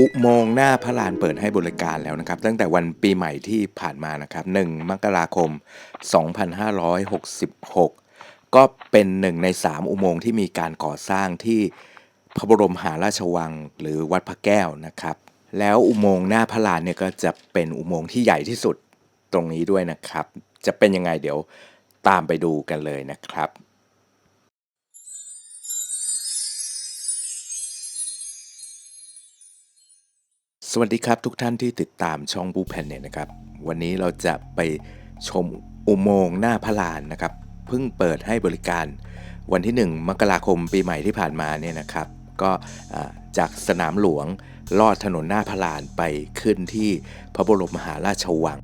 อุโมงค์หน้าพระลานเปิดให้บริการแล้วนะครับ ตั้งแต่วันปีใหม่ที่ผ่านมานะครับ1มกราคม 2566 ก็เป็นหนึ่งใน 3 อุโมงค์ที่มีการก่อสร้างที่พระบรมหาราชวังหรือวัดพระแก้วนะครับ แล้วอุโมงค์หน้าพระลานเนี่ยก็จะเป็นอุโมงค์ที่ใหญ่ที่สุดตรงนี้ด้วยนะครับ จะเป็นยังไงเดี๋ยวตามไปดูกันเลยนะครับ สวัสดีครับทุกท่านที่ติดตามช่องบูแพนเน็ตนะครับ วันนี้เราจะไปชมอุโมงค์หน้าพระลานนะครับเพิ่งเปิดให้บริการ วันที่ 1 มกราคมปีใหม่ที่ผ่านมาเนี่ยนะครับ ก็จากสนามหลวงลอดถนนหน้าพระลานไปขึ้นที่พระบรมมหาราชวัง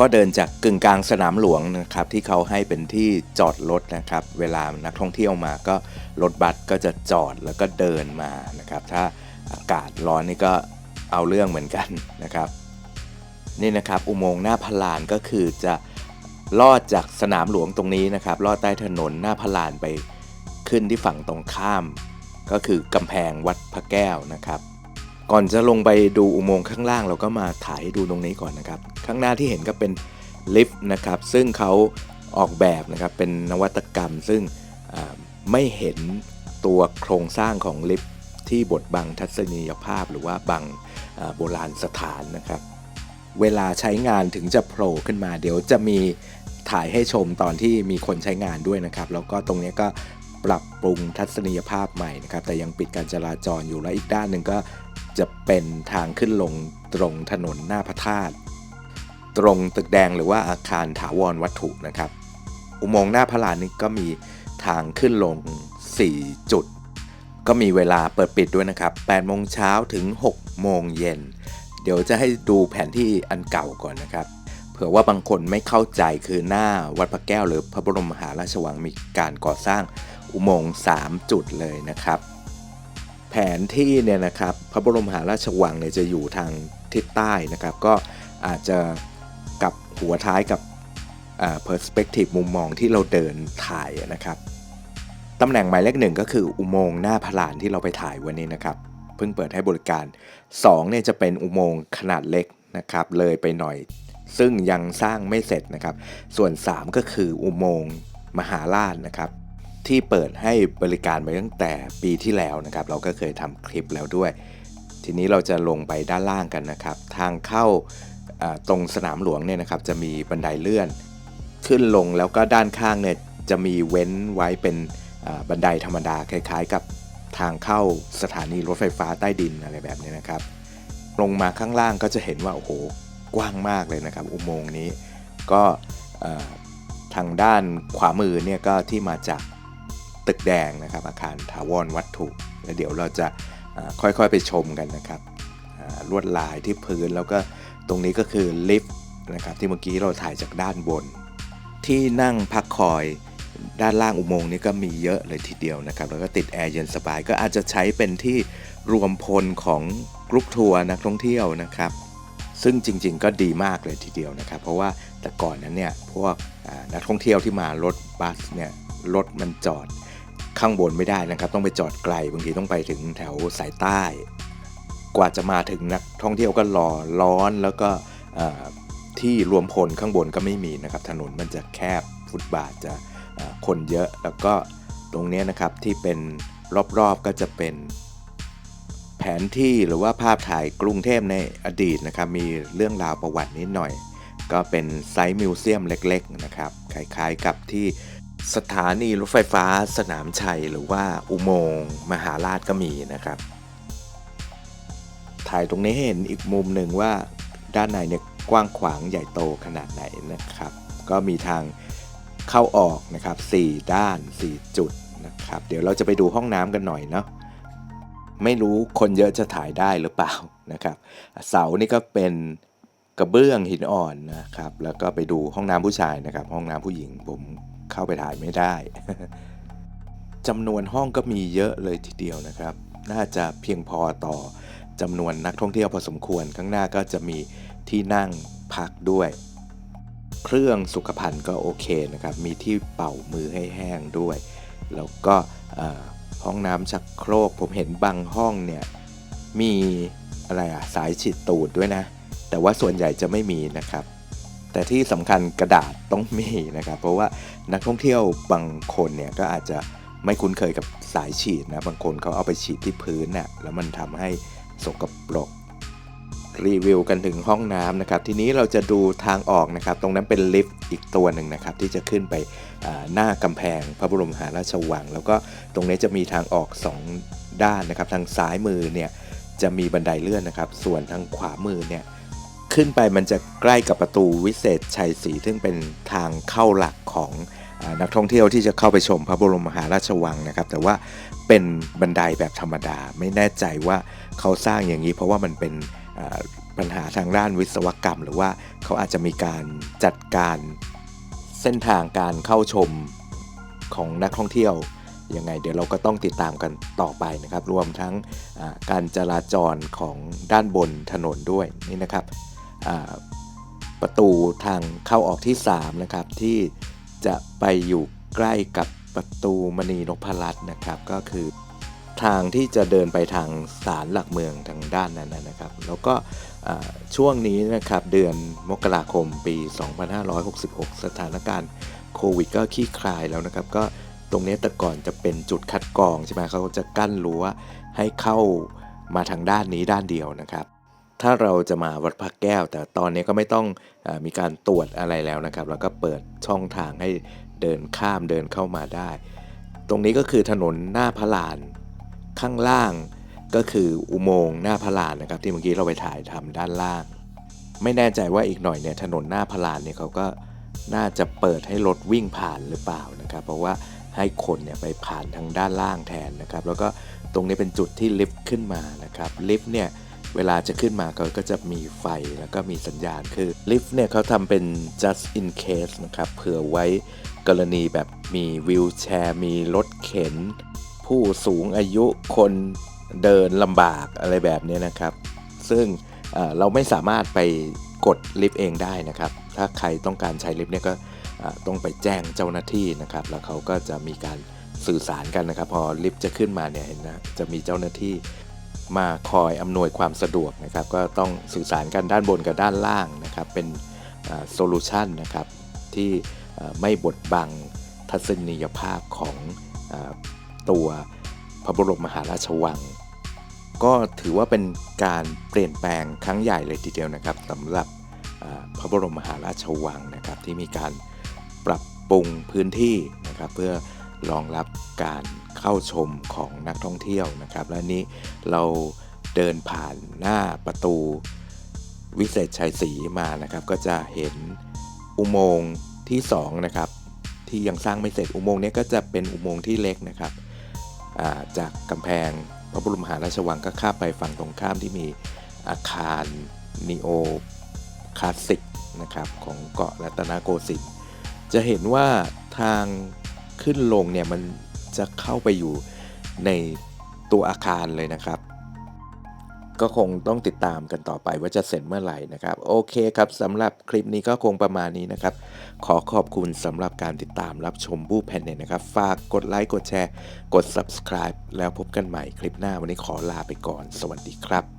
ก็เดินจากกึ่งกลางสนามหลวงนะครับที่เขาให้เป็นที่จอดรถนะครับ เวลานักท่องเที่ยวมาก็รถบัสก็จะจอดแล้วก็เดินมานะครับ ถ้าอากาศร้อนนี่ก็ เอาเรื่องเหมือนกันนะครับนี่นะครับอุโมงค์หน้าพลานก็คือจะลอดจากสนามหลวงตรงนี้นะครับลอดใต้ถนนหน้าพลานไปขึ้นที่ฝั่งตรงข้าม ก็คือกำแพงวัดพระแก้วนะครับ ก่อนจะลงไปดูอุโมงค์ข้างล่างเราก็มาถ่ายดูตรงนี้ก่อนนะครับ ข้างหน้าที่เห็นก็เป็นลิฟต์นะครับ ซึ่งเขาออกแบบนะครับเป็นนวัตกรรม ซึ่งไม่เห็นตัวโครงสร้างของลิฟต์ ที่บดบังทัศนียภาพหรือว่าบังโบราณสถานนะครับ เวลาใช้งานถึงจะโผล่ขึ้นมา เดี๋ยวจะมีถ่ายให้ชมตอนที่มีคนใช้งานด้วยนะครับ แล้วก็ตรงนี้ก็ปรับปรุงทัศนียภาพใหม่นะครับ แต่ยังปิดการจราจรอยู่และอีกด้านหนึ่งก็จะเป็นทางขึ้นลงตรงถนนหน้าพระธาตุตรงตึกแดงหรือว่าอาคารถาวรวัตถุนะครับ อุโมงค์หน้าพระลานนี่ก็มีทางขึ้นลง 4 จุด ก็มีเวลาเปิดปิดด้วยนะครับ8โมงเช้าถึง 6 โมงเย็น เดี๋ยวจะให้ดูแผนที่อันเก่าก่อนนะครับเผื่อว่าบางคนไม่เข้าใจคือหน้าวัดพระแก้วหรือพระบรมมหาราชวังมีการก่อสร้างอุโมงค์3จุดเลยนะครับ แผนที่เนี่ยนะครับพระบรมมหาราชวังเนี่ยจะอยู่ทางทิศใต้นะครับ ก็อาจจะกับหัวท้ายกับอ่า perspective มุมมองที่เราเดินถ่ายนะครับ ตำแหน่งหมายเลขหนึ่งก็คืออุโมงค์หน้าพระลานที่เราไปถ่ายวันนี้นะครับเพิ่งเปิดให้บริการ2เนี่ยจะเป็นอุโมงค์ขนาดเล็กนะครับเลยไปหน่อย ซึ่งยังสร้างไม่เสร็จนะครับ ส่วน 3 ก็คืออุโมงค์มหาราชนะครับ ที่เปิดให้บริการไปตั้งแต่ปีที่แล้วนะครับ เราก็เคยทำคลิปแล้วด้วย ทีนี้เราจะลงไปด้านล่างกันนะครับ ทางเข้าตรงสนามหลวงเนี่ยนะครับ จะมีบันไดเลื่อน ขึ้นลงแล้วก็ด้านข้างเนี่ยจะมีเว้นไว้เป็น บันไดธรรมดาคล้ายๆ กับทางเข้าสถานีรถไฟฟ้าใต้ดินอะไรแบบนี้นะครับ ลงมาข้างล่างก็จะเห็นว่าโอ้โหกว้างมากเลยนะครับ อุโมงค์นี้ก็ทางด้านขวามือเนี่ยก็ที่มาจากตึกแดงนะครับ อาคารถาวรวัตถุแล้วเดี๋ยวเราจะค่อยๆไปชมกันนะครับลวดลายที่พื้นแล้วก็ตรงนี้ก็คือลิฟต์นะครับที่เมื่อกี้เราถ่ายจากด้านบน ที่นั่งพักคอย ด้านล่างอุโมงค์นี้ก็มีเยอะเลยทีเดียวนะครับ แล้วก็ติดแอร์เย็นสบายก็อาจจะใช้เป็นที่รวมพลของกรุ๊ปทัวร์นักท่องเที่ยวนะครับ ซึ่งจริง ๆ ก็ดีมากเลยทีเดียวนะครับ เพราะว่าแต่ก่อนนั้นเนี่ยพวกนักท่องเที่ยวที่มารถบัสเนี่ยรถมันจอดข้างบนไม่ได้นะครับ ต้องไปจอดไกลบางทีต้องไปถึงแถวสายใต้ กว่าจะมาถึงนักท่องเที่ยวก็รอร้อนแล้วก็ที่รวมพลข้างบนก็ไม่มีนะครับ ถนนมันจะแคบฟุตบาทจะ คนเยอะ แล้วก็ตรงนี้นะครับที่เป็นรอบๆก็จะเป็น แผนที่หรือว่าภาพถ่ายกรุงเทพในอดีตนะครับ มีเรื่องราวประวัตินิดหน่อย ก็เป็นไซต์มิวเซียมเล็กๆนะครับคล้ายๆกับที่สถานีรถไฟฟ้าสนามชัยหรือว่าอุโมงค์มหาราชก็มีนะครับ ถ่ายตรงนี้เห็นอีกมุมหนึ่งว่าด้านในเนี่ยกว้างขวางใหญ่โตขนาดไหนนะครับ ก็มีทาง เข้าออกนะครับ4ด้าน 4 จุดนะครับ เดี๋ยวเราจะไปดูห้องน้ำกันหน่อยเนาะไม่รู้คนเยอะจะถ่ายได้หรือเปล่านะครับ เสานี่ก็เป็นกระเบื้องหินอ่อนนะครับ แล้วก็ไปดูห้องน้ำผู้ชายนะครับ ห้องน้ำผู้หญิงผมเข้าไปถ่ายไม่ได้จำนวนห้องก็มีเยอะเลยทีเดียวนะครับ น่าจะเพียงพอต่อจำนวนนักท่องเที่ยวพอสมควร ข้างหน้าก็จะมีที่นั่งพักด้วย เครื่องสุขภัณฑ์ก็โอเคนะครับ มีที่เป่ามือให้แห้งด้วย แล้วก็ห้องน้ำชักโครก ผมเห็นบางห้องเนี่ยมีอะไรอะสายฉีดตูดด้วยนะ แต่ว่าส่วนใหญ่จะไม่มีนะครับ แต่ที่สำคัญกระดาษต้องมีนะครับ เพราะว่านักท่องเที่ยวบางคนเนี่ยก็อาจจะไม่คุ้นเคยกับสายฉีดนะ บางคนเขาเอาไปฉีดที่พื้นน่ะแล้วมันทำให้สกปรก รีวิวกันถึงห้องน้ำนะครับ ทีนี้เราจะดูทางออกนะครับ ตรงนั้นเป็นลิฟต์อีกตัวหนึ่งนะครับ ที่จะขึ้นไปหน้ากำแพงพระบรมหาราชวัง แล้วก็ตรงนี้จะมีทางออก 2 ด้านนะครับ ทางซ้ายมือเนี่ยจะมีบันไดเลื่อนนะครับ ส่วนทางขวามือเนี่ยขึ้นไปมันจะใกล้กับประตูวิเศษชัยศรีซึ่งเป็นทางเข้าหลักของอนักท่องเที่ยวที่จะเข้าไปชมพระบรมมหาราชวังนะครับ แต่ว่าเป็นบันไดแบบธรรมดา ไม่แน่ใจว่าเขาสร้างอย่างนี้ เพราะว่ามันเป็น ปัญหาทางด้านวิศวกรรม หรือว่าเขาอาจจะมีการจัดการเส้นทางการเข้าชมของนักท่องเที่ยวยังไงเดี๋ยวเราก็ต้องติดตามกันต่อไปนะครับ รวมทั้งการจราจรของด้านบนถนนด้วยนี่นะครับประตูทางเข้าออกที่ 3 นะครับ ที่จะไปอยู่ใกล้กับประตูมณีนพรัตน์นะครับ ก็คือ ทางที่จะเดินไปทางศาลหลักเมืองทางด้านนั้นนะครับ แล้วก็ช่วงนี้นะครับเดือนมกราคมปี 2566 สถานการณ์โควิดก็คลี่คลายแล้วนะครับก็ตรงนี้แต่ก่อนจะเป็นจุดคัดกรองใช่ไหมเขาจะกั้นรั้วให้เข้ามาทางด้านนี้ด้านเดียวนะครับถ้าเราจะมาวัดพระแก้ว แต่ตอนนี้ก็ไม่ต้องอมีการตรวจอะไรแล้วนะครับ แล้วก็เปิดช่องทางให้เดินข้ามเดินเข้ามาได้ ตรงนี้ก็คือถนนหน้าพระลาน ข้างล่างก็คืออุโมงค์หน้าพระลานนะครับ ที่เมื่อกี้เราไปถ่ายทำด้านล่าง ไม่แน่ใจว่าอีกหน่อยเนี่ยถนนหน้าพระลานเนี่ยเขาก็น่าจะเปิดให้รถวิ่งผ่านหรือเปล่านะครับ เพราะว่าให้คนเนี่ยไปผ่านทางด้านล่างแทนนะครับ แล้วก็ตรงนี้เป็นจุดที่ลิฟต์ขึ้นมานะครับลิฟต์เนี่ยเวลาจะขึ้นมาเขาก็จะมีไฟแล้วก็มีสัญญาณคือลิฟต์เนี่ยเขาทำเป็น just in case นะครับเผื่อไว้กรณีแบบมีวิวแชร์ มีรถเข็น ผู้สูงอายุคนเดินลำบากอะไรแบบนี้นะครับ ซึ่งเราไม่สามารถไปกดลิฟต์เองได้นะครับ ถ้าใครต้องการใช้ลิฟต์เนี่ยก็ต้องไปแจ้งเจ้าหน้าที่นะครับ แล้วเขาก็จะมีการสื่อสารกันนะครับ พอลิฟต์จะขึ้นมาเนี่ยเห็นนะจะมีเจ้าหน้าที่มาคอยอำนวยความสะดวกนะครับ ก็ต้องสื่อสารกันด้านบนกับด้านล่างนะครับ เป็นโซลูชันนะครับที่ไม่บดบังทัศนียภาพของ ตัวพระบรมมหาราชวัง ก็ถือว่าเป็นการเปลี่ยนแปลงครั้งใหญ่เลยทีเดียวนะครับสำหรับพระบรมมหาราชวังนะครับ ที่มีการปรับปรุงพื้นที่นะครับ เพื่อรองรับการเข้าชมของนักท่องเที่ยวนะครับ และนี้เราเดินผ่านหน้าประตูวิเศษชัยศรีมานะครับ ก็จะเห็นอุโมงค์ที่สองนะครับที่ยังสร้างไม่เสร็จอุโมงค์นี้ก็จะเป็นอุโมงค์ที่เล็กนะครับ จากกำแพงพระบรมมหาราชวังก็ข้ามไปฝั่งตรงข้ามที่มีอาคารนีโอคลาสสิกนะครับของเกาะรัตนโกสินทร์จะเห็นว่าทางขึ้นลงเนี่ยมันจะเข้าไปอยู่ในตัวอาคารเลยนะครับ ก็คงต้องติดตามกันต่อไปว่าจะเสร็จเมื่อไหร่นะครับ โอเคครับสำหรับคลิปนี้ก็คงประมาณนี้นะครับ ขอขอบคุณสำหรับการติดตามรับชมบูแพนเน็ตนะครับ ฝากกดไลค์กดแชร์ กด subscribe แล้วพบกันใหม่คลิปหน้าวันนี้ขอลาไปก่อน สวัสดีครับ